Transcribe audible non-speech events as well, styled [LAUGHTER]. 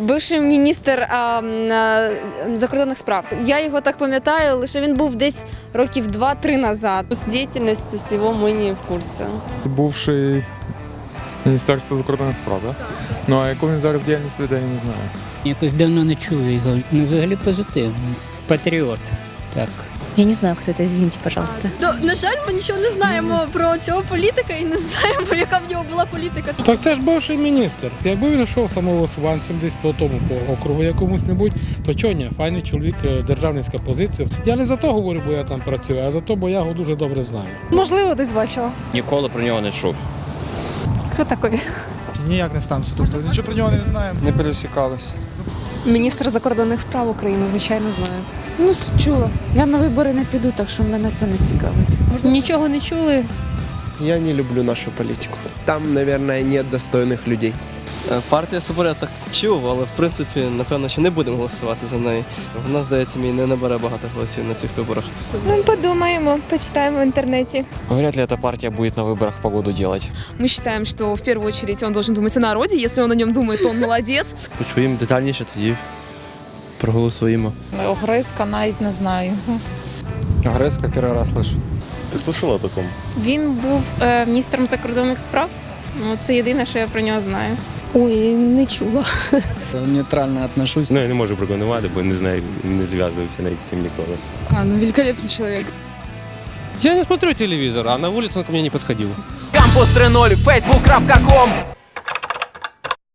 Бивший міністр а, а, закордонних справ. Я його так пам'ятаю, лише він був десь років 2-3 назад. С деятельностью всего мы не в курсе. Бувший Міністерство закордонних справ, так? Ну а яку він зараз діяльність веде, я не знаю. Якось давно не чув його. Ну, взагалі позитивний. Патріот. Так. Я не знаю, кто это, извините, пожалуйста. На жаль, ми нічого не знаємо про цього політика і не знаємо, яка [LAUGHS] в нього була політика. Так це ж бивший міністр. Якби він йшов самовисуванцем десь по тому по округу якомусь небудь, то чого ні, файний чоловік, е, державницька позиція. Я не за то говорю, бо я там працюю, а за то, бо я його дуже добре знаю. Можливо, десь бачила. Ніколи про нього не чув. Хто такий? Ніяк не стався. Тобто нічого про нього не знаємо. Не пересікалися. Міністр закордонних справ України, звичайно, знаю. Ну, чула. Я на вибори не піду, так що мене це не цікавить. Нічого не чули. Я не люблю нашу політику. Там, наверное, нет достойных людей. Е, Партія Соборя так чув, але в принципі, напевно, що не будемо голосувати за неї. Вона, здається, мені не набере багато голосів на цих виборах. Ну, подумаємо, почитаємо в интернете. Вряд ли эта партия будет на выборах погоду делать. Мы считаем, что в первую очередь он должен думать о народе. Если он о нем думает, то он молодец. Почуємо детальніше, тоді проголосуємо. Огризка навіть не знаю. Грецька перший раз слышу. Ти слышала о такому? Він був е, міністром закордонних справ. Ну, це єдине, що я про нього знаю. Ой, не чула. Нейтрально отношусь. Ну, я не можу прокоментувати, бо не знаю, не зв'язувався навіть з цим ніколи. А, ну великолепний чоловік. Я не смотрю телевізор, а на вулицю він ко мені не підходив. Кампус 3.0, facebook.com